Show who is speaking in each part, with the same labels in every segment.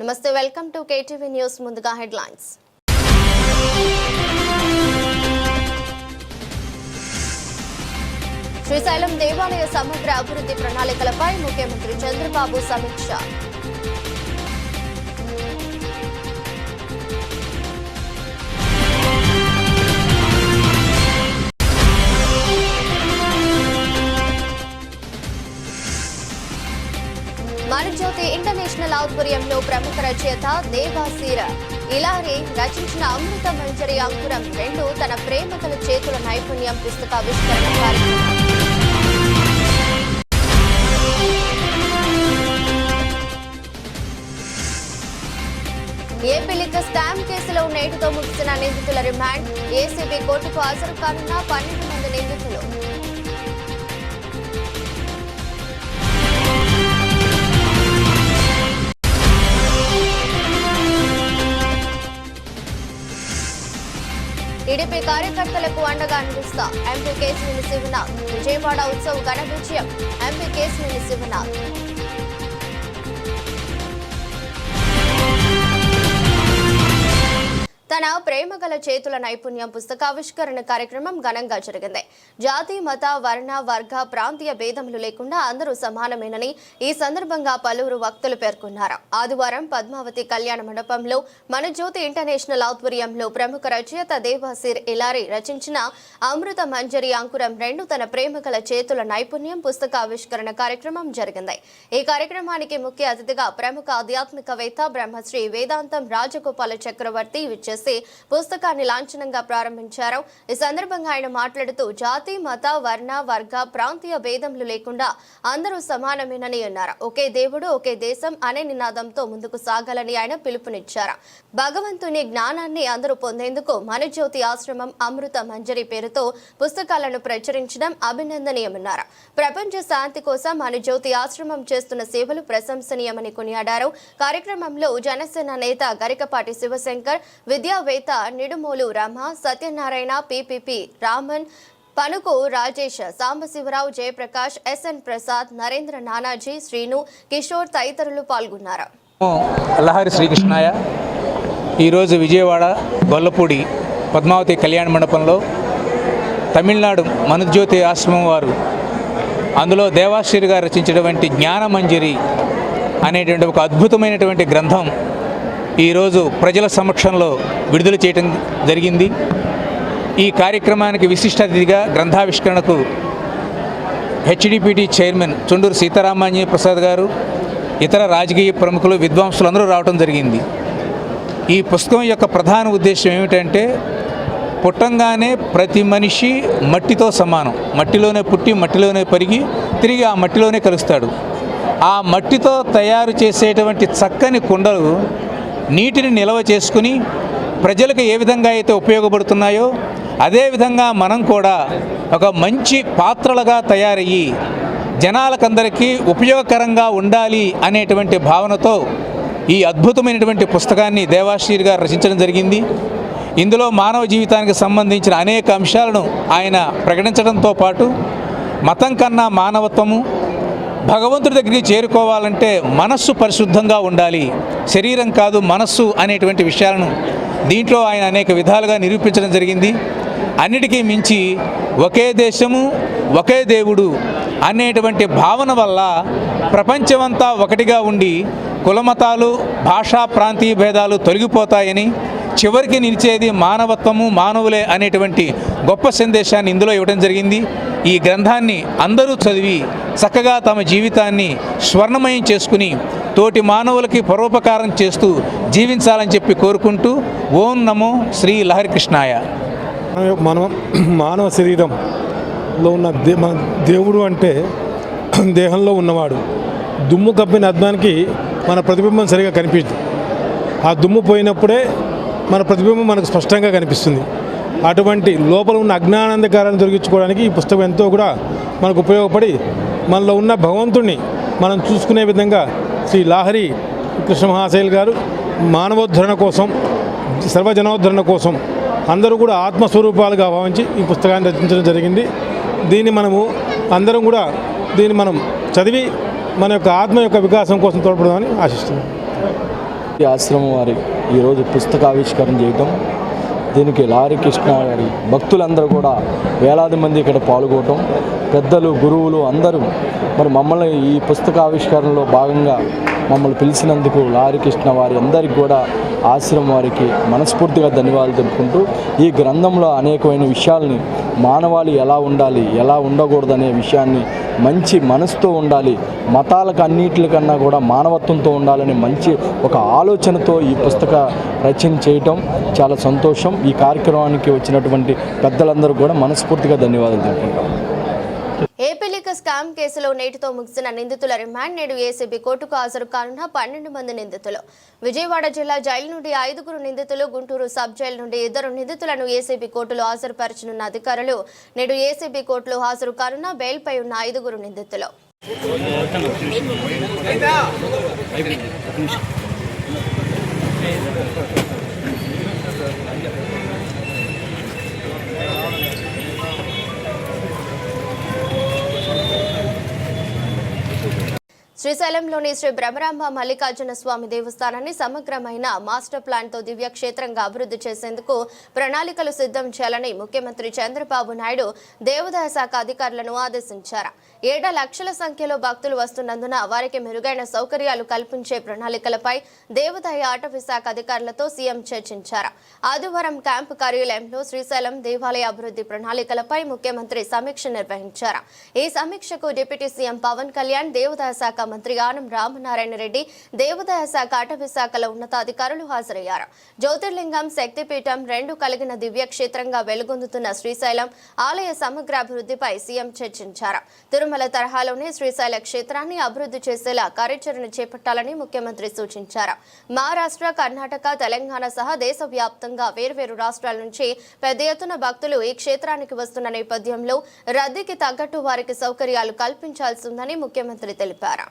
Speaker 1: నమస్తే welcome to KTV news ముందుగా headlines. Srisailam దేవాలయ సమగ్ర అభివృద్ధి ప్రణాళికలపై ముఖ్యమంత్రి చంద్రబాబు సమీక్ష. ఇంటర్నేషనల్ ఆధ్వర్యంలో ప్రముఖ రచయిత దేవాసీర ఇలారి రచించిన అమృత మంజరి అంకురం రెండు తన ప్రేమకల చేతుల నైపుణ్యం పుస్తకావిష్కరణ కార్యక్రమం. ఏపీ లిక్క కేసులో నేటితో ముగిసిన నిందితుల రిమాండ్. ఏసీబీ కోర్టుకు హాజరు కానున్న పన్నెండు మంది నిందితులు. కార్యకర్తలకు అండగా నిలుస్తా. ఎంపీ కేసు శివనాథ్. విజయవాడ ఉత్సవ్ ఘన విజయం. ఎంపీ కేసు శివనాథ్. తన ప్రేమగల చేతుల నైపుణ్యం పుస్తకావిష్కరణ కార్యక్రమం ఘనంగా జరిగింది. జాతి మత వర్ణ వర్గ ప్రాంతీయ భేదములు లేకుండా అందరూ సమానమేనని ఈ సందర్భంగా పలువురు వక్తలు పేర్కొన్నారు. ఆదివారం పద్మావతి కళ్యాణ మండపంలో మన జ్యోతి ఇంటర్నేషనల్ ఆధ్వర్యంలో ప్రముఖ రచయిత దేవాసిర్ ఇలారీ రచించిన అమృత మంజరి అంకురం రెండు తన ప్రేమగల చేతుల నైపుణ్యం పుస్తకావిష్కరణ కార్యక్రమం జరిగింది. ఈ కార్యక్రమానికి ముఖ్య అతిథిగా ప్రముఖ ఆధ్యాత్మికవేత్త బ్రహ్మశ్రీ వేదాంతం రాజగోపాల చక్రవర్తి విచ్చేసి పుస్తకాన్ని లాంఛనంగా ప్రారంభించారు. ఈ సందర్భంగా ఆయన మాట్లాడుతూ జాతి మత వర్ణ వర్గ ప్రాంతీయ భేదములు లేకుండా అందరూ సమానమేనని అన్నారు. ఒకే దేవుడు ఒకే దేశం అనే నినాదంతో ముందుకు సాగాలని ఆయన పిలుపునిచ్చారు. భగవంతుని జ్ఞానాన్ని అందరూ పొందేందుకు మన జ్యోతి ఆశ్రమం అమృత మంజరి పేరుతో పుస్తకాలను ప్రచురించడం అభినందనీయమన్నారు. ప్రపంచ శాంతి కోసం మన జ్యోతి ఆశ్రమం చేస్తున్న సేవలు ప్రశంసనీయమని కొనియాడారు. కార్యక్రమంలో జనసేన నేత గరికపాటి శివశంకర్ విద్యావేత్త నిడుమోలు రమ సత్యనారాయణ పిపిపి రామన్ పనుకు రాజేష్ సాంబశివరావు జయప్రకాష్ ఎస్ఎన్ ప్రసాద్ నరేంద్ర నానాజీ శ్రీను కిషోర్ తదితరులు పాల్గొన్నారు.
Speaker 2: లహరి శ్రీకృష్ణాయ ఈరోజు విజయవాడ గొల్లపూడి పద్మావతి కళ్యాణ మండపంలో తమిళనాడు మనుజ్యోతి ఆశ్రమం వారు అందులో దేవాశ్రీ గారు రచించినటువంటి జ్ఞానమంజరి అనేటువంటి ఒక అద్భుతమైనటువంటి గ్రంథం ఈరోజు ప్రజల సమక్షంలో విడుదల చేయటం జరిగింది. ఈ కార్యక్రమానికి విశిష్ట అతిథిగా గ్రంథావిష్కరణకు హెచ్డిపిటి చైర్మన్ చుండూరు సీతారామాంజనేయ ప్రసాద్ గారు ఇతర రాజకీయ ప్రముఖులు విద్వాంసులు అందరూ రావడం జరిగింది. ఈ పుస్తకం యొక్క ప్రధాన ఉద్దేశం ఏమిటంటే పుట్టంగానే ప్రతి మనిషి మట్టితో సమానం. మట్టిలోనే పుట్టి మట్టిలోనే పెరిగి తిరిగి ఆ మట్టిలోనే కలుస్తాడు. ఆ మట్టితో తయారు చేసేటువంటి చక్కని కుండలు నీటిని నిల్వ చేసుకుని ప్రజలకు ఏ విధంగా అయితే ఉపయోగపడుతున్నాయో అదేవిధంగా మనం కూడా ఒక మంచి పాత్రలుగా తయారయ్యి జనాలకందరికీ ఉపయోగకరంగా ఉండాలి అనేటువంటి భావనతో ఈ అద్భుతమైనటువంటి పుస్తకాన్ని దేవాశ్రీర్ గారు రచించడం జరిగింది. ఇందులో మానవ జీవితానికి సంబంధించిన అనేక అంశాలను ఆయన ప్రకటించడంతో పాటు మతం కన్నా మానవత్వము భగవంతుడి దగ్గరికి చేరుకోవాలంటే మనస్సు పరిశుద్ధంగా ఉండాలి. శరీరం కాదు మనస్సు అనేటువంటి విషయాలను దీంట్లో ఆయన అనేక విధాలుగా నిరూపించడం జరిగింది. అన్నిటికీ మించి ఒకే దేశము ఒకే దేవుడు అనేటువంటి భావన వల్ల ప్రపంచమంతా ఒకటిగా ఉండి కులమతాలు భాషా ప్రాంతీయ భేదాలు తొలగిపోతాయని చివరికి నిలిచేది మానవత్వము మానవులే అనేటువంటి గొప్ప సందేశాన్ని ఇందులో ఇవ్వడం జరిగింది. ఈ గ్రంథాన్ని అందరూ చదివి చక్కగా తమ జీవితాన్ని స్వర్ణమయం చేసుకుని తోటి మానవులకి పరోపకారం చేస్తూ జీవించాలని చెప్పి కోరుకుంటూ ఓం నమో శ్రీ లహరికృష్ణాయ.
Speaker 3: మన మానవ శరీరంలో ఉన్న దే మన దేవుడు అంటే దేహంలో ఉన్నవాడు. దుమ్ము కప్పిన అద్దానికి మన ప్రతిబింబం సరిగా కనిపించదు. ఆ దుమ్ము పోయినప్పుడే మన ప్రతిబింబం మనకు స్పష్టంగా కనిపిస్తుంది. అటువంటి లోపల ఉన్న అజ్ఞానందకారాన్ని తొలగించుకోవడానికి ఈ పుస్తకం ఎంతో కూడా మనకు ఉపయోగపడి మనలో ఉన్న భగవంతుణ్ణి మనం చూసుకునే విధంగా శ్రీ లాహరి కృష్ణ మహాశైల్ గారు మానవోద్ధరణ కోసం సర్వజనోద్ధరణ కోసం అందరూ కూడా ఆత్మస్వరూపాలుగా భావించి ఈ పుస్తకాన్ని రచించడం జరిగింది. దీన్ని మనము అందరం కూడా దీన్ని మనం చదివి మన యొక్క ఆత్మ యొక్క వికాసం కోసం తోడ్పడదామని ఆశిస్తున్నాం.
Speaker 4: ఈ ఆశ్రమం వారి ఈరోజు పుస్తకావిష్కరణ చేయటం దీనికి లారీ కృష్ణ గారి భక్తులందరూ కూడా వేలాది మంది ఇక్కడ పాల్గొనటం పెద్దలు గురువులు అందరూ మరి మమ్మల్ని ఈ పుస్తకావిష్కరణలో భాగంగా మమ్మల్ని పిలిచినందుకు లారీ కృష్ణ వారి అందరికీ కూడా ఆశ్రమం వారికి మనస్ఫూర్తిగా ధన్యవాదాలు తెలుపుకుంటూ ఈ గ్రంథంలో అనేకమైన విషయాల్ని మానవాళి ఎలా ఉండాలి ఎలా ఉండకూడదు అనే విషయాన్ని మంచి మనసుతో ఉండాలి. మతాలకు అన్నిటికన్నా కూడా మానవత్వంతో ఉండాలని మంచి ఒక ఆలోచనతో ఈ పుస్తక రచన చేయటం చాలా సంతోషం. ఈ కార్యక్రమానికి వచ్చినటువంటి పెద్దలందరూ కూడా మనస్ఫూర్తిగా ధన్యవాదాలు తెలుపుకుంటాం
Speaker 1: ఏపీలిక స్కామ్ కేసులో నేటితో ముగిసిన నిందితుల రిమాండ్ నేడు ఏసీబీ కోర్టుకు హాజరు కానున్న పన్నెండు మంది నిందితులు. విజయవాడ జిల్లా జైలు నుండి ఐదుగురు నిందితులు గుంటూరు సబ్ జైలు నుండి ఇద్దరు నిందితులను ఏసీబీ కోర్టులో హాజరుపరచనున్న అధికారులు నేడు ఏసీబీ కోర్టులో హాజరు కానున్న బెయిల్పై ఉన్న ఐదుగురు నిందితులు. శ్రీశైలంలోని శ్రీ బ్రహ్మరాంబ మల్లికార్జున స్వామి దేవస్థానాన్ని సమగ్రమైన మాస్టర్ ప్లాన్తో దివ్యక్షేత్రంగా దివ్య క్షేత్రంగా అభివృద్ధి చేసేందుకు ప్రణాళికలు సిద్ధం చేయాలని ముఖ్యమంత్రి చంద్రబాబు నాయుడు దేవాదాయ శాఖ అధికారులను ఆదేశించారు. ఏడా లక్షల సంఖ్యలో భక్తులు వస్తున్నందున వారికి మెరుగైన సౌకర్యాలు కల్పించే ప్రణాళికలపై దేవాదాయ అటవీ శాఖ అధికారులతో సీఎం చర్చించారు. ఆదివారం క్యాంపు కార్యాలయంలో శ్రీశైలం దేవాలయ అభివృద్ధి ప్రణాళికలపై ముఖ్యమంత్రి సమీక్ష నిర్వహించారు. ఈ సమీక్షకు డిప్యూటీ సీఎం పవన్ కళ్యాణ్ దేవాదాయ శాఖ మంత్రి ఆనం రామనారాయణ రెడ్డి దేవాదాయ శాఖ అటవీ శాఖల ఉన్నతాధికారులు హాజరయ్యారు. జ్యోతిర్లింగం శక్తిపీఠం రెండు కలిగిన దివ్య క్షేత్రంగా వెలుగొందుతున్న శ్రీశైలం ఆలయ సమగ్ర అభివృద్ధిపై సీఎం చర్చించారు. తిరుమల తరహాలోనే శ్రీశైల క్షేత్రాన్ని అభివృద్ధి చేసేలా కార్యాచరణ చేపట్టాలని ముఖ్యమంత్రి సూచించారు. మహారాష్ట్ర కర్ణాటక తెలంగాణ సహా దేశవ్యాప్తంగా వేర్వేరు రాష్ట్రాల నుంచి పెద్ద ఎత్తున భక్తులు ఈ క్షేత్రానికి వస్తున్న నేపథ్యంలో రద్దీకి తగ్గట్టు వారికి సౌకర్యాలు కల్పించాల్సిందని ముఖ్యమంత్రి తెలిపారు.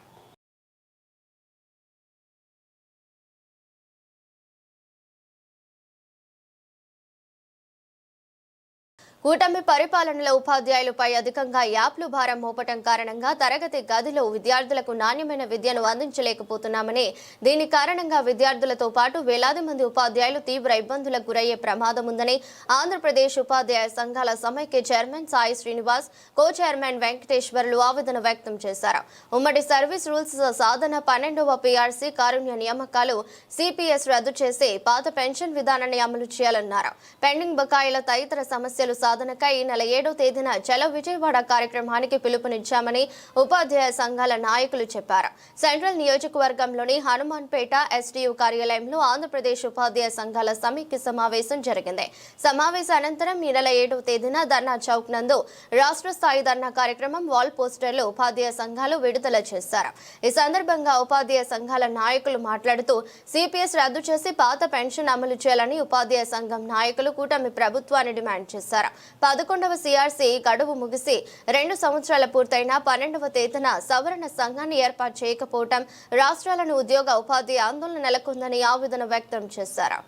Speaker 1: కూటమి పరిపాలనలో ఉపాధ్యాయులపై అధికంగా యాప్లు భారం మోపటం కారణంగా తరగతి గదిలో విద్యార్థులకు నాణ్యమైన విద్యను అందించలేకపోతున్నామని దీని కారణంగా విద్యార్థులతో పాటు వేలాది మంది ఉపాధ్యాయులు తీవ్ర ఇబ్బందులకు గురయ్యే ప్రమాదం ఉందని ఆంధ్రప్రదేశ్ ఉపాధ్యాయ సంఘాల సమైక్య chairman Sai Srinivas co chairman Venkateswarlu ఆవేదన వ్యక్తం చేశారు. ఉమ్మడి సర్వీస్ రూల్స్ సాధన పన్నెండవ పీఆర్సీ కారుణ్య నియామకాలు సిపిఎస్ రద్దు చేసి పాత పెన్షన్ విధానాన్ని అమలు చేయాలన్నారు. పెండింగ్ బకాయిల తదితర సమస్యలు సాధనకై ఈ నెల ఏడో తేదీన జల విజయవాడ కార్యక్రమానికి పిలుపునిచ్చామని ఉపాధ్యాయ సంఘాల నాయకులు చెప్పారు. సెంట్రల్ నియోజకవర్గంలోని హనుమాన్పేట ఎస్టీయూ కార్యాలయంలో ఆంధ్రప్రదేశ్ ఉపాధ్యాయ సంఘాల సమీక్ష సమావేశం జరిగింది. సమావేశ అనంతరం ఈ నెల ఏడవ తేదీన ధర్నా చౌక్ నందు రాష్ట్ర స్థాయి ధర్నా కార్యక్రమం వాల్ పోస్టర్లు ఉపాధ్యాయ సంఘాలు విడుదల చేశారు. ఈ సందర్భంగా ఉపాధ్యాయ సంఘాల నాయకులు మాట్లాడుతూ సిపిఎస్ రద్దు చేసి పాత పెన్షన్ అమలు చేయాలని ఉపాధ్యాయ సంఘం నాయకులు కూటమి ప్రభుత్వాన్ని డిమాండ్ చేశారు. పదకొండవ సిఆర్సీ గడువు ముగిసి రెండు సంవత్సరాల పూర్తయిన పన్నెండవ తేదీన సవరణ సంఘాన్ని ఏర్పాటు చేయకపోవటం రాష్ట్రాలను ఉద్యోగ ఉపాధి ఆందోళన నెలకొందని ఆవేదన వ్యక్తం చేశారు.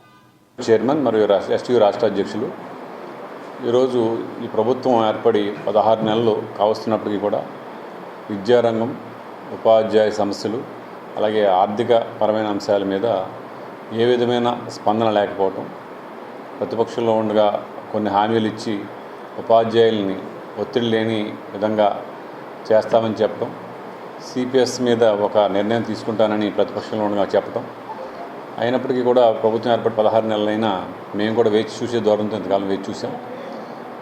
Speaker 5: చైర్మన్ మరియు ఎస్టీ రాష్ట్ర అధ్యక్షులు ఈరోజు ఈ ప్రభుత్వం ఏర్పడి పదహారు నెలలు కావస్తున్నప్పటికీ కూడా విద్యారంగం ఉపాధ్యాయ సమస్యలు అలాగే ఆర్థిక పరమైన అంశాల మీద ఏ విధమైన స్పందన లేకపోవటం ప్రతిపక్షంలో ఉండగా కొన్ని హామీలు ఇచ్చి ఉపాధ్యాయుల్ని ఒత్తిడి లేని విధంగా చేస్తామని చెప్పడం సిపిఎస్ మీద ఒక నిర్ణయం తీసుకుంటానని ప్రతిపక్షంలో ఉండగా చెప్పడం అయినప్పటికీ కూడా ప్రభుత్వం ఏర్పడి పదహారు నెలలైనా మేము కూడా వేచి చూసే దూరంతో ఇంతకాలం వేచి చూసాం.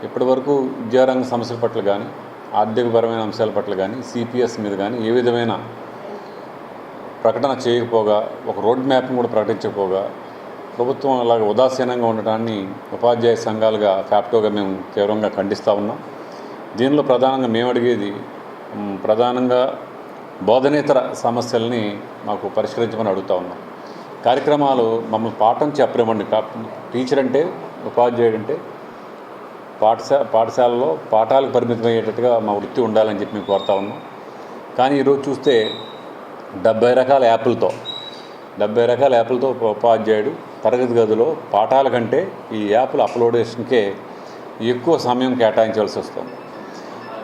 Speaker 5: ఇప్పటి వరకు విద్యారంగ సమస్యల పట్ల కానీ ఆర్థికపరమైన అంశాల పట్ల కానీ సిపిఎస్ మీద కానీ ఏ విధమైన ప్రకటన చేయకపోగా ఒక రోడ్ మ్యాప్ని కూడా ప్రకటించకపోగా ప్రభుత్వం అలాగ ఉదాసీనంగా ఉండటాన్ని ఉపాధ్యాయ సంఘాలుగా ఫ్యాప్టోగా మేము తీవ్రంగా ఖండిస్తూ ఉన్నాం. దీనిలో ప్రధానంగా మేము అడిగేది ప్రధానంగా బోధనేతర సమస్యల్ని మాకు పరిష్కరించమని అడుగుతా ఉన్నాం. కార్యక్రమాలు మమ్మల్ని పాఠం చెప్పలేమండి టీచర్ అంటే ఉపాధ్యాయుడు అంటే పాఠశా పాఠశాలలో పాఠాలకు పరిమితమయ్యేటట్టుగా మా వృత్తి ఉండాలని చెప్పి మేము కోరుతా ఉన్నాం. కానీ ఈరోజు చూస్తే డెబ్బై రకాల యాప్లతో డెబ్బై రకాల యాప్లతో ఉపాధ్యాయుడు తరగతి గదిలో పాఠాల కంటే ఈ యాప్లు అప్లోడేషన్కే ఎక్కువ సమయం కేటాయించాల్సి వస్తుంది.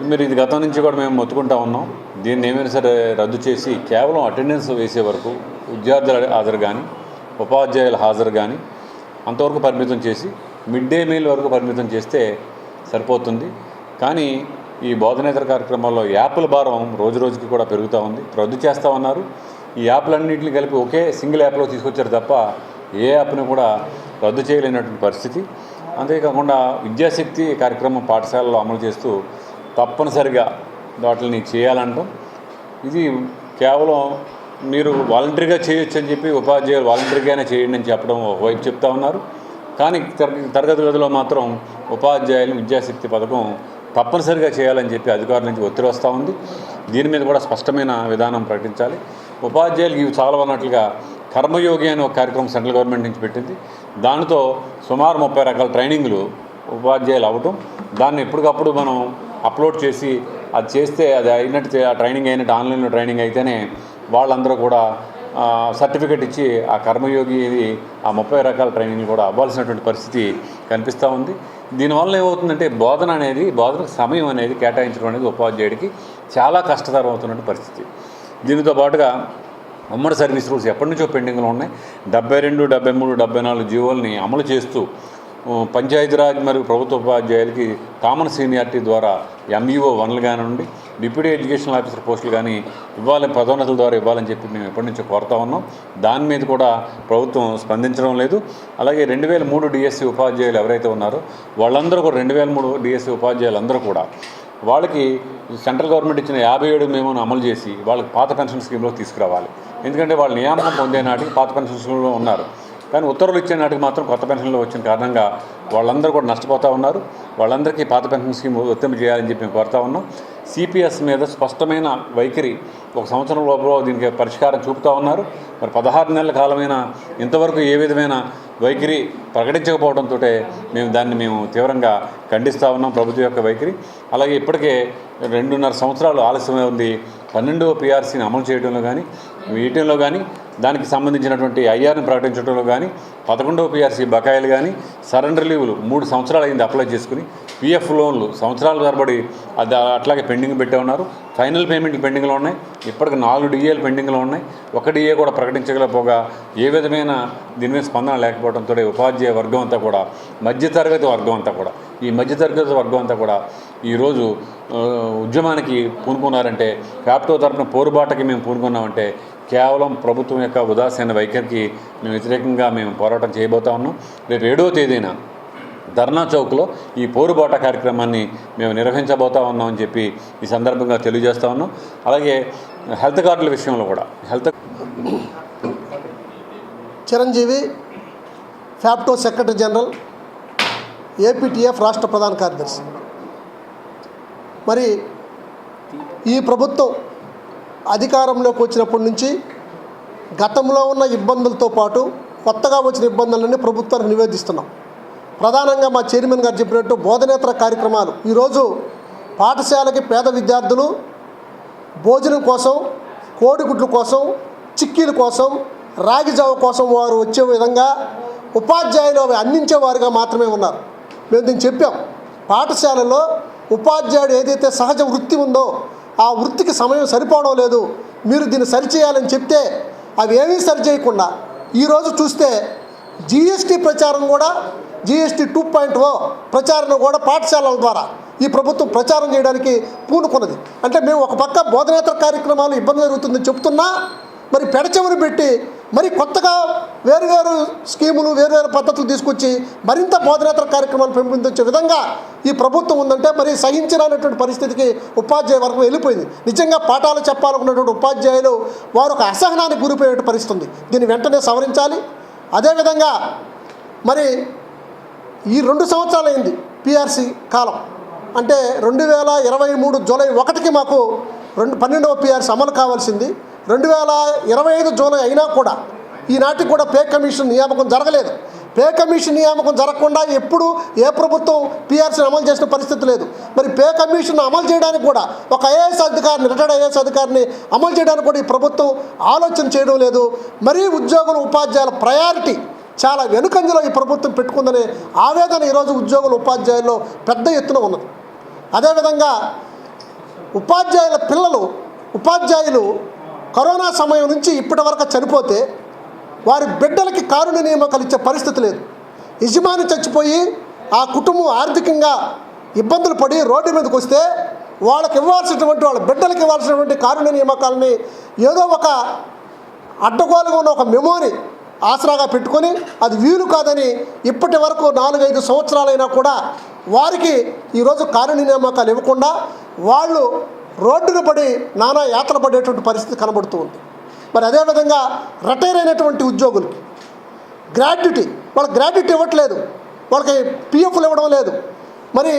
Speaker 5: మీరు ఇది గతం నుంచి కూడా మేము మొత్తుకుంటా ఉన్నాం. దీన్ని ఏమైనా సరే రద్దు చేసి కేవలం అటెండెన్స్ వేసే వరకు విద్యార్థుల హాజరు కానీ ఉపాధ్యాయుల హాజరు కానీ అంతవరకు పరిమితం చేసి మిడ్ డే మీల్ వరకు పరిమితం చేస్తే సరిపోతుంది. కానీ ఈ బోధనేతర కార్యక్రమాల్లో యాప్ల భారం రోజు రోజుకి కూడా పెరుగుతూ ఉంది. రద్దు చేస్తూ ఉన్నారు. ఈ యాప్లన్నింటిని కలిపి ఒకే సింగిల్ యాప్లో తీసుకొచ్చారు తప్ప ఏ యాప్ను కూడా రద్దు చేయలేనటువంటి పరిస్థితి. అంతేకాకుండా విద్యాశక్తి కార్యక్రమం పాఠశాలలో అమలు చేస్తూ తప్పనిసరిగా వాటిని చేయాలంటాం. ఇది కేవలం మీరు వాలంటరీగా చేయొచ్చు అని చెప్పి ఉపాధ్యాయులు వాలంటరీగానే చేయండి అని చెప్పడం ఒకవైపు చెప్తా ఉన్నారు. కానీ తరగతి గదిలో మాత్రం ఉపాధ్యాయులు విద్యాశక్తి పథకం తప్పనిసరిగా చేయాలని చెప్పి అధికారుల నుంచి ఒత్తిడి వస్తూ ఉంది. దీని మీద కూడా స్పష్టమైన విధానం ప్రకటించాలి. ఉపాధ్యాయులకు ఇవి చాలవన్నట్లుగా కర్మయోగి అనే ఒక కార్యక్రమం సెంట్రల్ గవర్నమెంట్ నుంచి పెట్టింది. దానితో సుమారు ముప్పై రకాల ట్రైనింగ్లు ఉపాధ్యాయులు అవ్వటం. దాన్ని ఎప్పటికప్పుడు మనం అప్లోడ్ చేసి అది చేస్తే అది అయినట్టు ఆ ట్రైనింగ్ అయినట్టు ఆన్లైన్లో ట్రైనింగ్ అయితేనే వాళ్ళందరూ కూడా సర్టిఫికేట్ సర్టిఫికెట్ ఇచ్చి ఆ కర్మయోగి ఇది ఆ ముప్పై రకాల ట్రైనింగ్ కూడా అవ్వాల్సినటువంటి పరిస్థితి కనిపిస్తూ ఉంది. దీనివల్ల ఏమవుతుందంటే బోధన అనేది బోధన సమయం అనేది కేటాయించడం అనేది ఉపాధ్యాయుడికి చాలా కష్టతరం అవుతున్నటువంటి పరిస్థితి. దీనితో పాటుగా ఉమ్మడి సర్వీస్ రూల్స్ ఎప్పటి నుంచో పెండింగ్లో ఉన్నాయి. డెబ్బై రెండు డెబ్బై మూడు డెబ్బై నాలుగు జీవోల్ని అమలు చేస్తూ పంచాయతీరాజ్ మరియు ప్రభుత్వ ఉపాధ్యాయులకి కామన్ సీనియారిటీ ద్వారా ఎంఈఓ వన్లు కానివ్వండి డిప్యూటీ ఎడ్యుకేషనల్ ఆఫీసర్ పోస్టులు కానీ ఇవ్వాలి పదోన్నతుల ద్వారా ఇవ్వాలని చెప్పి మేము ఎప్పటి నుంచో కోరుతా ఉన్నాం. దాని మీద కూడా ప్రభుత్వం స్పందించడం లేదు. అలాగే రెండు వేల మూడు డిఎస్సి ఉపాధ్యాయులు ఎవరైతే ఉన్నారో వాళ్ళందరూ కూడా రెండు వేల మూడు డిఎస్సి ఉపాధ్యాయులు అందరూ కూడా వాళ్ళకి సెంట్రల్ గవర్నమెంట్ ఇచ్చిన యాభై ఏడు మేమోను అమలు చేసి వాళ్ళకి పాత పెన్షన్ స్కీమ్లో తీసుకురావాలి. ఎందుకంటే వాళ్ళు నియామకం పొందే నాటికి పాత పెన్షన్ స్కీమ్లో ఉన్నారు. కానీ ఉత్తర్వులు ఇచ్చే నాటికి మాత్రం కొత్త పెన్షన్లు వచ్చిన కారణంగా వాళ్ళందరూ కూడా నష్టపోతూ ఉన్నారు. వాళ్ళందరికీ పాత పెన్షన్ స్కీమ్ ఉత్తమ చేయాలని చెప్పి మేము కోరుతా ఉన్నాం. సిపిఎస్ మీద స్పష్టమైన వైఖరి ఒక సంవత్సరం లోపల దీనికి పరిష్కారం చూపుతా ఉన్నారు. మరి పదహారు నెలల కాలమైన ఇంతవరకు ఏ విధమైన వైఖరి ప్రకటించకపోవడంతో మేము దాన్ని మేము తీవ్రంగా ఖండిస్తూ ఉన్నాం ప్రభుత్వం యొక్క వైఖరి. అలాగే ఇప్పటికే రెండున్నర సంవత్సరాలు ఆలస్యమే ఉంది. పన్నెండవ పిఆర్సీని అమలు చేయడంలో కానీ వీటిలో కానీ దానికి సంబంధించినటువంటి ఐఆర్ని ప్రకటించడంలో కానీ పదకొండవ పిఆర్సీ బకాయిలు కానీ సరెండర్ లీవులు మూడు సంవత్సరాలు అయింది అప్లై చేసుకుని పిఎఫ్ లోన్లు సంవత్సరాల తరబడి అది అట్లాగే పెండింగ్ పెట్టే ఉన్నారు. ఫైనల్ పేమెంట్లు పెండింగ్లో ఉన్నాయి. ఇప్పటికి నాలుగు డిఏలు పెండింగ్లో ఉన్నాయి. ఒక డిఏ కూడా ప్రకటించగలపోగా ఏ విధమైన దీని మీద స్పందన లేకపోవడంతో ఉపాధ్యాయ వర్గం అంతా కూడా మధ్యతరగతి వర్గం అంతా కూడా ఈ మధ్యతరగతి వర్గం అంతా కూడా ఈరోజు ఉద్యమానికి పూనుకున్నారంటే క్యాప్టో తరపున పోరుబాటకి మేము పూనుకున్నామంటే కేవలం ప్రభుత్వం యొక్క ఉదాసీన వైఖరికి మేము వ్యతిరేకంగా మేము పోరాటం చేయబోతా ఉన్నాం. రేపు ఏడవ తేదీన ధర్నా చౌక్లో ఈ పోరుబాట కార్యక్రమాన్ని మేము నిర్వహించబోతా ఉన్నామని చెప్పి ఈ సందర్భంగా తెలియజేస్తా ఉన్నాం. అలాగే హెల్త్ కార్డుల విషయంలో కూడా. Health
Speaker 6: Chiranjeevi FAPTO secretary general APTF రాష్ట్ర ప్రధాన కార్యదర్శి. మరి ఈ ప్రభుత్వం అధికారంలోకి వచ్చినప్పటి నుంచి గతంలో ఉన్న ఇబ్బందులతో పాటు కొత్తగా వచ్చిన ఇబ్బందులన్నీ ప్రభుత్వానికి నివేదిస్తున్నాం. ప్రధానంగా మా చైర్మన్ గారు చెప్పినట్టు బోధనేతర కార్యక్రమాలు. ఈరోజు పాఠశాలకి పేద విద్యార్థులు భోజనం కోసం కోడిగుడ్ల కోసం చిక్కీల కోసం రాగి జావ కోసం వారు వచ్చే విధంగా ఉపాధ్యాయులు అవి అందించేవారుగా మాత్రమే ఉన్నారు. మేము దీన్ని చెప్పాం. పాఠశాలలో ఉపాధ్యాయుడు ఏదైతే సహజ వృత్తి ఉందో ఆ వృత్తికి సమయం సరిపోవడం లేదు. మీరు దీన్ని సరిచేయాలని చెప్తే అవి ఏమీ సరిచేయకుండా ఈరోజు చూస్తే జిఎస్టీ ప్రచారం కూడా జిఎస్టీ టూ పాయింట్ ఓ ప్రచారం కూడా పాఠశాలల ద్వారా. ఈ ప్రభుత్వం ప్రచారం చేయడానికి పూనుకున్నది. అంటే మేము ఒక పక్క బోధనేతర కార్యక్రమాలు ఇబ్బంది జరుగుతుందని చెప్తున్నా మరి పెడచెవులు పెట్టి మరి కొత్తగా వేరువేరు స్కీములు వేరువేరు పద్ధతులు తీసుకొచ్చి మరింత బోధనేతర కార్యక్రమాలు పెంపొందించే విధంగా ఈ ప్రభుత్వం ఉందంటే మరి సహించరానటువంటి పరిస్థితికి ఉపాధ్యాయ వర్గం వెళ్ళిపోయింది. నిజంగా పాఠాలు చెప్పాలనుకున్నటువంటి ఉపాధ్యాయులు వారు ఒక అసహనానికి గురిపోయే పరిస్థితుంది దీన్ని వెంటనే సవరించాలి. అదేవిధంగా మరి ఈ రెండు సంవత్సరాలు అయింది పిఆర్సీ కాలం. అంటే రెండు వేల ఇరవై మూడు జూలై ఒకటికి మాకు రెండు పన్నెండవ పిఆర్సీ అమలు కావాల్సింది. రెండు వేల ఇరవై ఐదు జూలై అయినా కూడా ఈనాటికి కూడా పే కమిషన్ నియామకం జరగలేదు. పే కమిషన్ నియామకం జరగకుండా ఎప్పుడు ఏ ప్రభుత్వం పిఆర్సీని అమలు చేసిన పరిస్థితి లేదు. మరి పే కమిషన్ అమలు చేయడానికి కూడా ఒక ఐఏఎస్ అధికారిని రిటైర్డ్ ఐఏఎస్ అధికారిని అమలు చేయడానికి కూడా ఈ ప్రభుత్వం ఆలోచన చేయడం లేదు. మరీ ఉద్యోగుల ఉపాధ్యాయుల ప్రయారిటీ చాలా వెనుకంజలో ఈ ప్రభుత్వం పెట్టుకుందనే ఆవేదన ఈరోజు ఉద్యోగులు ఉపాధ్యాయుల్లో పెద్ద ఎత్తున ఉన్నది. అదేవిధంగా ఉపాధ్యాయుల పిల్లలు ఉపాధ్యాయులు కరోనా సమయం నుంచి ఇప్పటి వరకు చనిపోతే వారి బిడ్డలకి కారుణ నియామకాలు ఇచ్చే పరిస్థితి లేదు. యజమాని చచ్చిపోయి ఆ కుటుంబం ఆర్థికంగా ఇబ్బందులు పడి రోడ్డు మీదకి వస్తే వాళ్ళకి ఇవ్వాల్సినటువంటి వాళ్ళ బిడ్డలకి ఇవ్వాల్సినటువంటి కారుణ్య నియామకాలని ఏదో ఒక అడ్డగోలుగా ఉన్న ఒక మెమోరీ ఆసరాగా పెట్టుకొని అది వీలు కాదని ఇప్పటి వరకు నాలుగైదు సంవత్సరాలైనా కూడా వారికి ఈరోజు కారుణ్య నియామకాలు ఇవ్వకుండా వాళ్ళు రోడ్డున పడి నానా యాత్ర పడేటువంటి పరిస్థితి కనబడుతూ ఉంది. మరి అదేవిధంగా రిటైర్ అయినటువంటి ఉద్యోగులకి గ్రాడ్యుటీ వాళ్ళకి గ్రాడ్యుటీ ఇవ్వట్లేదు. వాళ్ళకి పిఎఫ్లు ఇవ్వడం లేదు. మరి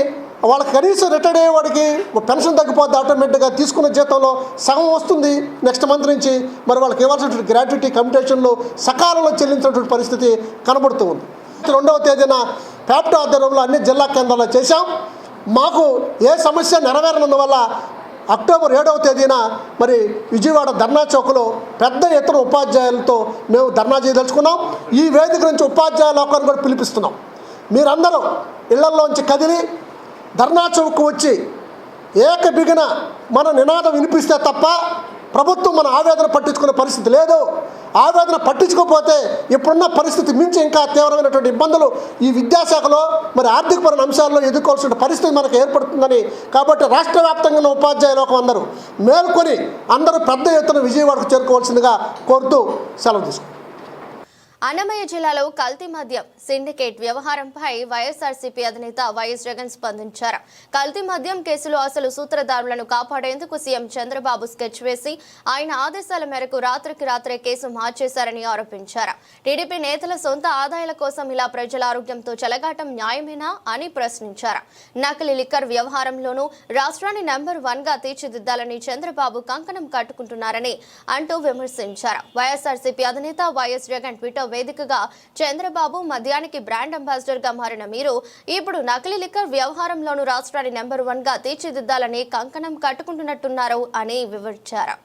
Speaker 6: వాళ్ళకి కనీసం రిటైర్డ్ అయ్యే వాడికి పెన్షన్ తగ్గిపోద్ది ఆటోమేటిక్గా తీసుకున్న జీతంలో సగం వస్తుంది నెక్స్ట్ మంత్ నుంచి. మరి వాళ్ళకి ఇవ్వాల్సినటువంటి గ్రాడ్యుటీ కంపిటేషన్లు సకాలంలో చెల్లించినటువంటి పరిస్థితి కనబడుతూ ఉంది. రెండవ తేదీన ప్యాప్టో ఆధ్వర్యంలో అన్ని జిల్లా కేంద్రాల్లో చేశాం. మాకు ఏ సమస్య నెరవేరనందువల్ల అక్టోబర్ ఏడవ తేదీన మరి విజయవాడ ధర్నా చౌక్లో పెద్ద ఎత్తున ఉపాధ్యాయులతో మేము ధర్నా చేయదలుచుకున్నాం ఈ వేదిక నుంచి ఉపాధ్యాయ లోకాన్ని కూడా పిలిపిస్తున్నాం. మీరందరూ ఇళ్ళలోంచి కదిలి ధర్నా చౌక్ వచ్చి ఏకబిగిన మన నినాదం వినిపిస్తే తప్ప ప్రభుత్వం మన ఆవేదన పట్టించుకునే పరిస్థితి లేదు. ఆవేదన పట్టించుకోకపోతే ఇప్పుడున్న పరిస్థితి మించి ఇంకా తీవ్రమైనటువంటి ఇబ్బందులు ఈ విద్యాశాఖలో మరి ఆర్థికపరమైన అంశాల్లో ఎదుర్కోవాల్సిన పరిస్థితి మనకు ఏర్పడుతుందని కాబట్టి రాష్ట్ర వ్యాప్తంగా ఉన్న ఉపాధ్యాయ లోకం అందరూ మేల్కొని అందరూ పెద్ద ఎత్తున విజయవాడకు చేరుకోవాల్సిందిగా కోరుతూ సెలవు తీసుకుంటాం
Speaker 1: అన్నమయ్య జిల్లాలో కల్తీ మద్యం సిండికేట్ వ్యవహారంపై వైఎస్ఆర్సీపీ అధినేత వైఎస్ జగన్ స్పందించారు. కల్తీ మద్యం కేసులో అసలు సూత్రధారులను కాపాడేందుకు సీఎం చంద్రబాబు స్కెచ్ వేసి ఆయన ఆదేశాల మేరకు రాత్రికి రాత్రే కేసు మార్చేశారని ఆరోపించారు. టీడీపీ నేతల సొంత ఆదాయాల కోసం ఇలా ప్రజల ఆరోగ్యంతో చెలగాటం న్యాయమేనా అని ప్రశ్నించారు. నకిలీ లిక్కర్ వ్యవహారంలోనూ రాష్ట్రాన్ని నెంబర్ వన్గా తీర్చిదిద్దాలని చంద్రబాబు కంకణం కట్టుకుంటున్నారని అంటూ విమర్శించారు. వైఎస్ఆర్సీపీ అధినేత వైఎస్ జగన్ ట్విట్టర్ వేదికగా చంద్రబాబు మద్యానికి బ్రాండ్ అంబాసిడర్గా మారిన మీరు ఇప్పుడు నకిలీ లిక్కర్ వ్యవహారంలోనూ రాష్ట్రాన్ని నెంబర్ వన్గా తీర్చిదిద్దాలని కంకణం కట్టుకుంటున్నట్టున్నారు అని వివరించారు.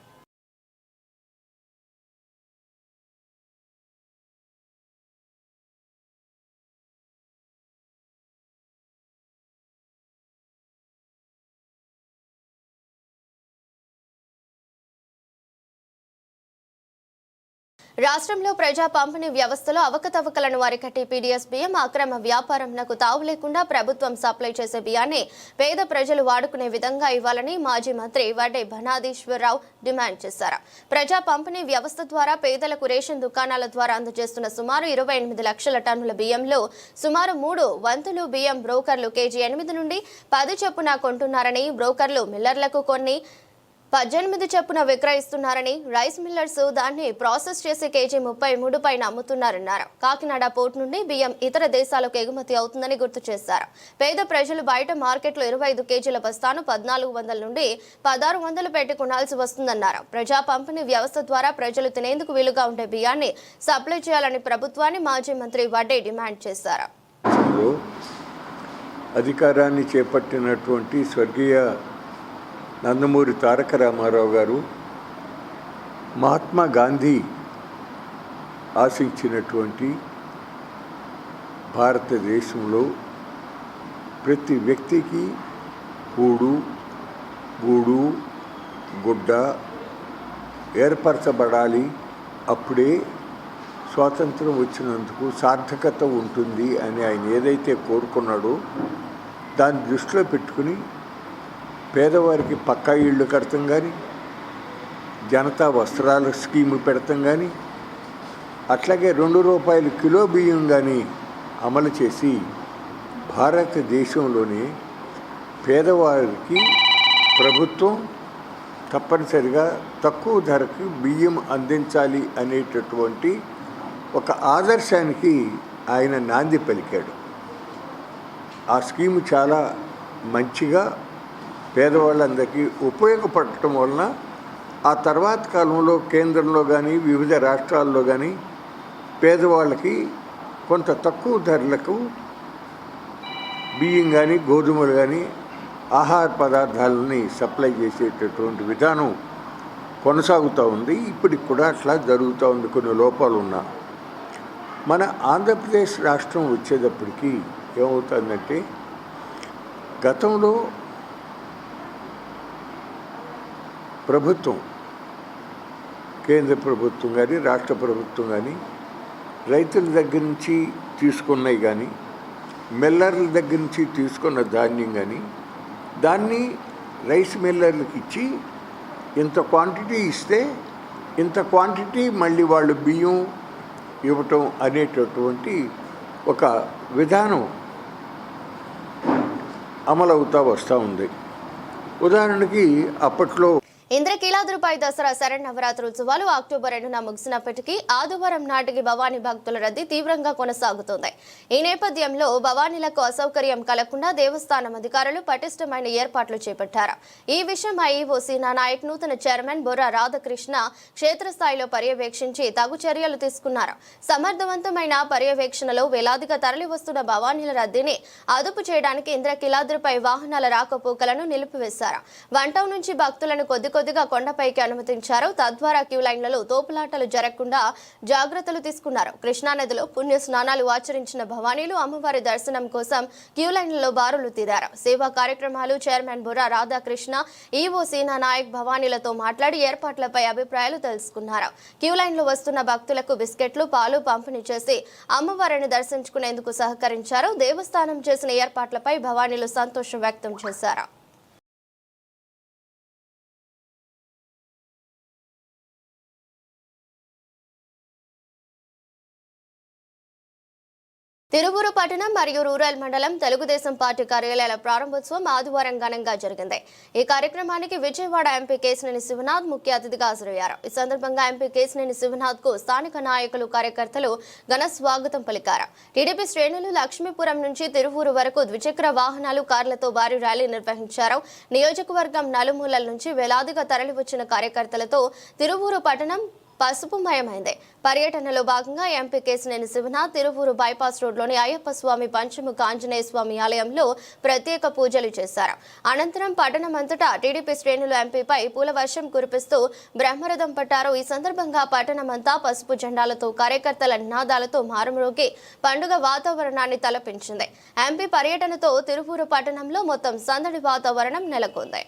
Speaker 1: రాష్ట్రంలో ప్రజా పంపిణీ వ్యవస్థలో అవకతవకలను అరికట్టి పీడీఎస్ బియ్యం అక్రమ వ్యాపారంకు తావు లేకుండా ప్రభుత్వం సప్లై చేసే బియ్యాన్ని పేద ప్రజలు వాడుకునే విధంగా ఇవ్వాలని మాజీ మంత్రి వడ్డే భనాదీశ్వరరావు డిమాండ్ చేశారు. ప్రజా పంపిణీ వ్యవస్థ ద్వారా పేదలకు రేషన్ దుకాణాల ద్వారా అందజేస్తున్న సుమారు ఇరవై ఎనిమిది లక్షల టన్నుల బియ్యంలో సుమారు మూడు వంతులు బియ్యం బ్రోకర్లు కేజీ ఎనిమిది నుండి పది చొప్పున కొంటున్నారని బ్రోకర్లు మిల్లర్లకు కొన్ని పద్దెనిమిది చొప్పున విక్రయిస్తున్నారని రైస్ మిల్లర్స్ దాన్ని ప్రాసెస్ చేసి కేజీ ముప్పై మూడు పైన అమ్ముతున్నారన్నారు. కాకినాడ పోర్ట్ నుండి బియ్యం ఇతర దేశాలకు ఎగుమతి అవుతుందని గుర్తు చేశారు. పేద ప్రజలు బయట మార్కెట్లో ఇరవై ఐదు కేజీల బస్తాను పద్నాలుగు వందల నుండి పదహారు వందలు పెట్టి కొనాల్సి వస్తుందన్నారు. ప్రజా పంపిణీ వ్యవస్థ ద్వారా ప్రజలు తినేందుకు వీలుగా ఉండే బియ్యాన్ని సప్లై చేయాలని ప్రభుత్వాన్ని మాజీ మంత్రి వడ్డే డిమాండ్ చేశారు.
Speaker 7: అధికారాన్ని చేపట్టినటువంటి స్వర్గీయ నందమూరి తారక రామారావు గారు మహాత్మా గాంధీ ఆశించినటువంటి భారతదేశంలో ప్రతి వ్యక్తికి కూడు గూడు గుడ్డ ఏర్పరచబడాలి. అప్పుడే స్వాతంత్రం వచ్చినందుకు సార్థకత ఉంటుంది అని ఆయన ఏదైతే కోరుకున్నాడో దాన్ని దృష్టిలో పెట్టుకుని పేదవారికి పక్కా ఇళ్ళు కడతాం కానీ జనతా వస్త్రాల స్కీమ్ పెడతాం కానీ అట్లాగే రెండు రూపాయలు కిలో బియ్యం కానీ అమలు చేసి భారతదేశంలోనే పేదవారికి ప్రభుత్వం తప్పనిసరిగా తక్కువ ధరకు బియ్యం అందించాలి అనేటటువంటి ఒక ఆదర్శానికి ఆయన నాంది పలికాడు. ఆ స్కీము చాలా మంచిగా పేదవాళ్ళందరికీ ఉపయోగపడటం వలన ఆ తర్వాత కాలంలో కేంద్రంలో కానీ వివిధ రాష్ట్రాల్లో కానీ పేదవాళ్ళకి కొంత తక్కువ ధరలకు బియ్యం కానీ గోధుమలు కానీ ఆహార పదార్థాలని సప్లై చేసేటటువంటి విధానం కొనసాగుతూ ఉంది. ఇప్పటికి కూడా అట్లా జరుగుతూ ఉంది కొన్ని లోపాలు ఉన్నా. మన ఆంధ్రప్రదేశ్ రాష్ట్రం వచ్చేటప్పటికి ఏమవుతుందంటే గతంలో ప్రభుత్వం కేంద్ర ప్రభుత్వం కానీ రాష్ట్ర ప్రభుత్వం కానీ రైతుల దగ్గర నుంచి తీసుకున్నవి కానీ మిల్లర్ల దగ్గర నుంచి తీసుకున్న ధాన్యం కానీ దాన్ని రైస్ మిల్లర్లకు ఇచ్చి ఇంత క్వాంటిటీ ఇస్తే ఇంత క్వాంటిటీ మళ్ళీ వాళ్ళు బియ్యం ఇవ్వటం అనేటటువంటి ఒక విధానం అమలవుతూ వస్తూ ఉంది. ఉదాహరణకి అప్పట్లో
Speaker 1: ఇంద్రకీలాద్రిపై దసరా శరణవరాత్రి ఉత్సవాలు అక్టోబర్ రెండున ముగిసినప్పటికీ ఆదివారం నాటికి భవానీ భక్తుల రద్దీ తీవ్రంగా కొనసాగుతోంది. ఈ నేపథ్యంలో భవానీలకు అసౌకర్యం కలగకుండా దేవస్థానం అధికారులు పటిష్టమైన ఏర్పాట్లు చేపట్టారు. ఈ విషయం ఐఈఓ సీనా నాయక్ నూతన చైర్మన్ బొర్రా రాధాకృష్ణ క్షేత్రస్థాయిలో పర్యవేక్షించి తగు చర్యలు తీసుకున్నారు. సమర్థవంతమైన పర్యవేక్షణలో వేలాదిగా తరలి వస్తున్న భవానీల రద్దీని అదుపు చేయడానికి ఇంద్రకీలాద్రిపై వాహనాల రాకపోకలను నిలిపివేశారు. వన్ టౌన్ నుంచి భక్తులను కొద్ది కొద్దిగా కొండపైకి అనుమతించారు. తద్వారా క్యూ లైన్లలో తోపులాటలు జరగకుండా జాగ్రత్తలు తీసుకున్నారు. కృష్ణానదిలో పుణ్య స్నానాలు ఆచరించిన భవానీలు అమ్మవారి దర్శనం కోసం క్యూ లైన్లలో బారులు తీరారు. సేవా కార్యక్రమాలు చైర్మన్ బుర్రా రాధాకృష్ణ ఈవో సీనా నాయక్ భవానీలతో మాట్లాడి ఏర్పాట్లపై అభిప్రాయాలు తెలుసుకున్నారు. క్యూ లైన్లో వస్తున్న భక్తులకు బిస్కెట్లు పాలు పంపిణీ చేసి అమ్మవారిని దర్శించుకునేందుకు సహకరించారు. దేవస్థానం చేసిన ఏర్పాట్లపై భవానీలు సంతోషం వ్యక్తం చేశారు. తిరువురు పట్టణం మరియు రూరల్ మండలం తెలుగుదేశం పార్టీ కార్యాలయాల ప్రారంభోత్సవం ఆదివారం ఘనంగా జరిగింది. ఈ కార్యక్రమానికి విజయవాడ ఎంపీ కేసినేని శివనాథ్ ముఖ్య అతిథిగా హాజరయ్యారు. ఈ సందర్భంగా ఎంపీ కేసినేని శివనాథ్కు స్థానిక నాయకులు కార్యకర్తలు ఘన స్వాగతం పలికారు. టీడీపీ శ్రేణులు లక్ష్మీపురం నుంచి తిరువూరు వరకు ద్విచక్ర వాహనాలు కార్లతో భారీ ర్యాలీ నిర్వహించారు. నియోజకవర్గం నలుమూలల నుంచి వేలాదిగా తరలివచ్చిన కార్యకర్తలతో తిరువూరు పట్టణం పసుపుమయమైంది. పర్యటనలో భాగంగా ఎంపీ కేసినేని శివనాథ్ తిరువూరు బైపాస్ రోడ్లోని అయ్యప్ప స్వామి పంచముఖ ఆంజనేయ స్వామి ఆలయంలో ప్రత్యేక పూజలు చేశారు. అనంతరం పట్టణమంతటా టీడీపీ శ్రేణులు ఎంపీపై పూల వర్షం కురిపిస్తూ బ్రహ్మరథం పట్టారు. ఈ సందర్భంగా పట్టణమంతా పసుపు జెండాలతో కార్యకర్తల నినాదాలతో మారుమ్రోగి పండుగ వాతావరణాన్ని తలపించింది. ఎంపీ పర్యటనతో తిరువూరు పట్టణంలో మొత్తం సందడి వాతావరణం నెలకొంది.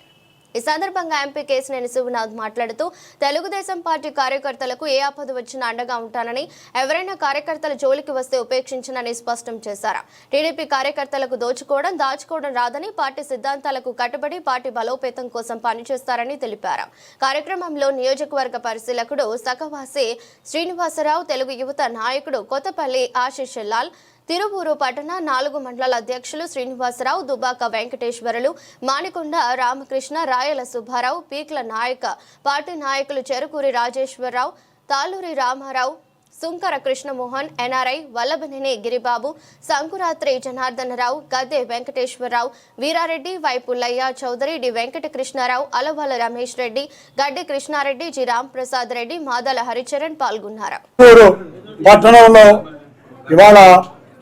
Speaker 1: ఈ సందర్భంగా ఎంపీ కేసినేని శివనాథ్ మాట్లాడుతూ తెలుగుదేశం పార్టీ కార్యకర్తలకు ఏ ఆపద వచ్చినా అండగా ఉంటానని ఎవరైనా కార్యకర్తల జోలికి వస్తే ఉపేక్షించనని స్పష్టం చేశారు. టీడీపీ కార్యకర్తలకు దోచుకోవడం దాచుకోవడం రాదని పార్టీ సిద్ధాంతాలకు కట్టుబడి పార్టీ బలోపేతం కోసం పనిచేస్తారని తెలిపారు. కార్యక్రమంలో నియోజకవర్గ పరిశీలకుడు సకవాసి శ్రీనివాసరావు తెలుగు యువత నాయకుడు కొత్తపల్లి ఆశిష్ లాల్ తిరువూరు పట్టణ నాలుగు మండలాల అధ్యక్షులు శ్రీనివాసరావు దుబాక వెంకటేశ్వరులు మాణికొండ రామకృష్ణ రాయల సుబ్బారావు పీక్ల నాయక పార్టీ నాయకులు Cherukuri Rajeswararao Taluri Ramarao Sunkara Krishnamohan NRI Vallabhaneni Giribabu Sankurathri Janardhanarao Gadde Venkateswararao Veerareddy Y Pullaiah Chowdary D Venkatakrishnarao Alavala Ramesh Reddy Gaddi Krishnareddy G Ramprasad Reddy Madala Haricharan పాల్గొన్నారు.
Speaker 8: పట్టణంలో ఇవాళ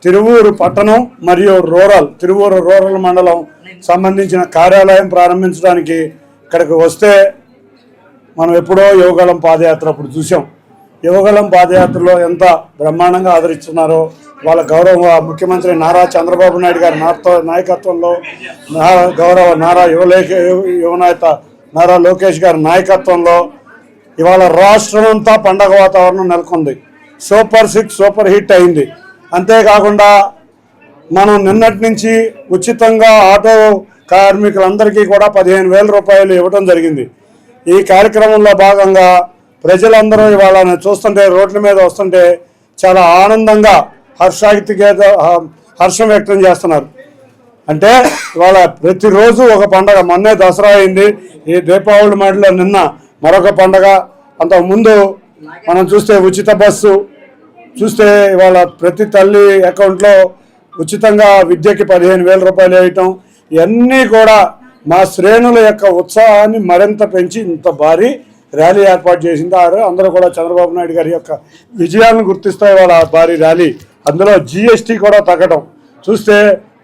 Speaker 8: తిరువూరు పట్టణం మరియు రూరల్ తిరువూరు రూరల్ మండలం సంబంధించిన కార్యాలయం ప్రారంభించడానికి ఇక్కడికి వస్తే మనం ఎప్పుడో యువగలం పాదయాత్ర అప్పుడు చూసాం యువగలం పాదయాత్రలో ఎంత బ్రహ్మాండంగా ఆదరిస్తున్నారో వాళ్ళ గౌరవ ముఖ్యమంత్రి నారా చంద్రబాబు నాయుడు గారి నాతో నాయకత్వంలో నారా గౌరవ నారా యువలేఖ యువనేత నారా లోకేష్ గారి నాయకత్వంలో ఇవాళ రాష్ట్రం అంతా పండగ వాతావరణం నెలకొంది. సూపర్ సిక్స్ సూపర్ హిట్ అయింది. అంతేకాకుండా మనం నిన్నటి నుంచి ఉచితంగా ఆటో కార్మికులందరికీ కూడా పదిహేను వేల రూపాయలు ఇవ్వడం జరిగింది. ఈ కార్యక్రమంలో భాగంగా ప్రజలందరూ ఇవాళ చూస్తుంటే రోడ్ల మీద వస్తుంటే చాలా ఆనందంగా హర్షాగితిగేత హర్షం వ్యక్తం చేస్తున్నారు. అంటే ఇవాళ ప్రతిరోజు ఒక పండగ మొన్నే దసరా అయింది. ఈ దీపావళి మాటలో నిన్న మరొక పండగ. అంతకుముందు మనం చూస్తే ఉచిత బస్సు చూస్తే ఇవాళ ప్రతి తల్లి అకౌంట్లో ఉచితంగా విద్యకి పదిహేను వేల రూపాయలు వేయటం ఇవన్నీ కూడా మా శ్రేణుల యొక్క ఉత్సాహాన్ని మరింత పెంచి ఇంత భారీ ర్యాలీ ఏర్పాటు చేసింది. ఆ అందరూ కూడా చంద్రబాబు నాయుడు గారి యొక్క విజయాలను గుర్తిస్తే వాళ్ళ భారీ ర్యాలీ. అందులో జిఎస్టీ కూడా తగ్గడం చూస్తే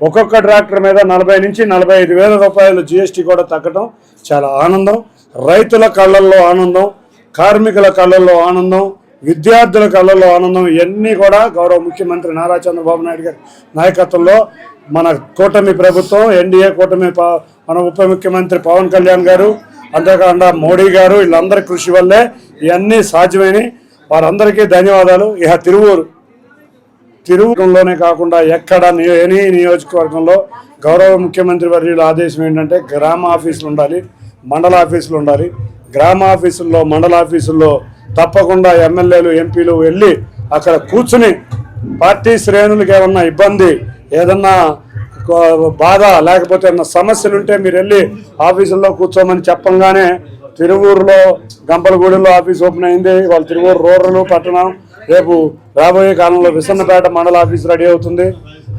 Speaker 8: ఒక్కొక్క ట్రాక్టర్ మీద నలభై నుంచి నలభై ఐదు వేల రూపాయలు జిఎస్టీ కూడా తగ్గడం చాలా ఆనందం. రైతుల కళ్ళల్లో ఆనందం కార్మికుల కళ్ళల్లో ఆనందం విద్యార్థుల కళ్ళల్లో ఆనందం. ఇవన్నీ కూడా గౌరవ ముఖ్యమంత్రి నారా చంద్రబాబు నాయుడు గారి నాయకత్వంలో మన కూటమి ప్రభుత్వం ఎన్డీఏ కూటమి ప- మన ఉప ముఖ్యమంత్రి పవన్ కళ్యాణ్ గారు అంతేకాకుండా మోడీ గారు వీళ్ళందరి కృషి వల్లే ఇవన్నీ సాధ్యమైనవి వారందరికీ ధన్యవాదాలు. ఇహ తిరువూరు తిరుగులోనే కాకుండా ఎక్కడ ని- ఎనీ నియోజకవర్గంలో గౌరవ ముఖ్యమంత్రి వర్యుల ఆదేశం ఏంటంటే గ్రామ ఆఫీసులు ఉండాలి మండల ఆఫీసులు ఉండాలి. గ్రామ ఆఫీసుల్లో మండల ఆఫీసుల్లో తప్పకుండా ఎమ్మెల్యేలు ఎంపీలు వెళ్ళి అక్కడ కూర్చుని పార్టీ శ్రేణులకు ఏమన్నా ఇబ్బంది ఏదన్నా బాధ లేకపోతే ఏమన్నా సమస్యలు ఉంటే మీరు వెళ్ళి ఆఫీసుల్లో కూర్చోమని చెప్పంగానే తిరువూరులో గంపలగూడెలో ఆఫీస్ ఓపెన్ అయింది. వాళ్ళు తిరువూరు రూరల్ పట్టణం. రేపు రాబోయే కాలంలో విసన్నపేట మండల ఆఫీస్ రెడీ అవుతుంది.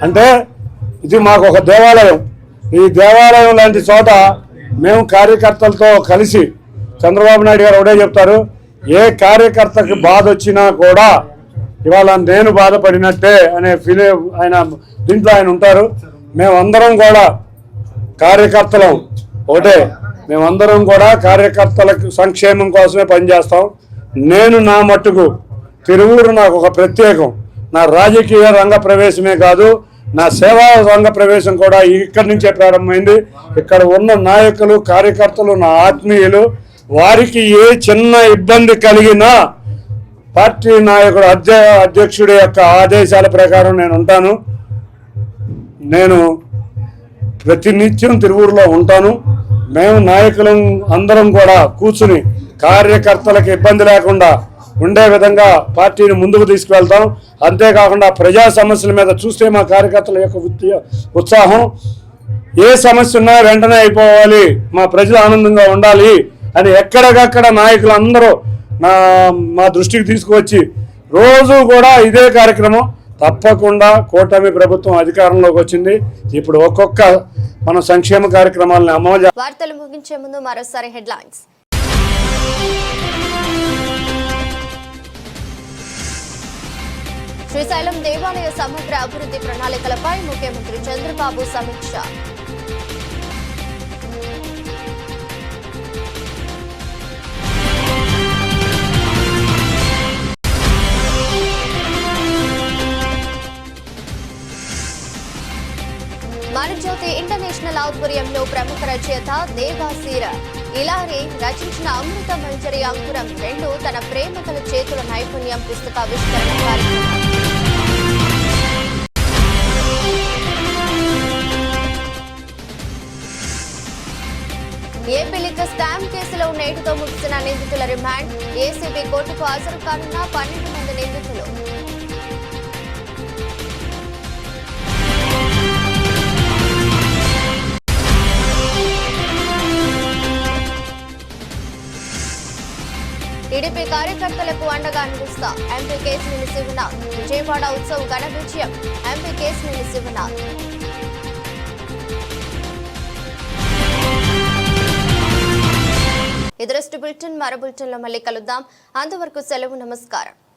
Speaker 8: అంటే ఇది మాకు ఒక దేవాలయం. ఈ దేవాలయం లాంటి చోట మేము కార్యకర్తలతో కలిసి చంద్రబాబు నాయుడు గారు ఒకటే చెప్తారు ఏ కార్యకర్తకి బాధ వచ్చినా కూడా ఇవాళ నేను బాధపడినట్టే అనే ఫీల్ ఆయన దీంట్లో ఆయన ఉంటారు. మేమందరం కూడా కార్యకర్తలం. ఒకటే మేమందరం కూడా కార్యకర్తలకు సంక్షేమం కోసమే పనిచేస్తాం. నేను నా మట్టుకు తిరువూరు నాకు ఒక ప్రత్యేకం. నా రాజకీయ రంగ ప్రవేశమే కాదు నా సేవా రంగ ప్రవేశం కూడా ఇక్కడి నుంచే ప్రారంభమైంది. ఇక్కడ ఉన్న నాయకులు కార్యకర్తలు నా ఆత్మీయులు వారికి ఏ చిన్న ఇబ్బంది కలిగినా పార్టీ నాయకుడు అధ్య అధ్యక్షుడి యొక్క ఆదేశాల ప్రకారం నేను ఉంటాను. నేను ప్రతినిత్యం తిరువూరులో ఉంటాను. మేము నాయకులం అందరం కూడా కూర్చుని కార్యకర్తలకు ఇబ్బంది లేకుండా ఉండే విధంగా పార్టీని ముందుకు తీసుకువెళ్తాం. అంతేకాకుండా ప్రజా సమస్యల మీద చూస్తే మా కార్యకర్తల యొక్క ఉత్సాహం. ఏ సమస్య ఉన్నా వెంటనే అయిపోవాలి. మా ప్రజలు ఆనందంగా ఉండాలి. అని ఎక్కడికక్కడ నాయకులు అందరూ నా మా దృష్టికి తీసుకువచ్చి రోజు కూడా ఇదే కార్యక్రమం తప్పకుండా కూటమి ప్రభుత్వం అధికారంలోకి వచ్చింది. ఇప్పుడు ఒక్కొక్క మన సంక్షేమ కార్యక్రమాలను అమలు
Speaker 1: వార్తలు ముగించే ముందు మరోసారి హెడ్లైన్స్. శ్రీశైలం దేవాలయ సమగ్ర అభివృద్ధి ప్రణాళికలపై ముఖ్యమంత్రి చంద్రబాబు సమీక్ష. మణిజ్యోతి ఇంటర్నేషనల్ ఆధ్వర్యంలో ప్రముఖ రచయిత దేవాసీర ఇలారి రచించిన అమృత మంజరి అంకురం రెండు తన ప్రేమ చేతుల నైపుణ్యం పుస్తకావిష్కరణ కార్యక్రమం. ఏపీ లిక్కర్ స్కామ్ కేసులో నేటితో ముగిసిన నిందితుల రిమాండ్. ఏసీబీ కోర్టుకు హాజరు కానున్న పన్నెండు మంది నిందితులు. టీడీపీ కార్యకర్తలకు అండగా నిలుస్తా. ఎంపీ కేసినేని శివనాథ్ విజయవాడ ఉత్సవ్ ఘన విజయం. ఎంపీ కేసినేని శివనాథ్ ఎదురస్ట్ బులెటిన్ మరో బులెటిన్లో మళ్ళీ కలుద్దాం. అంతవరకు సెలవు నమస్కారం.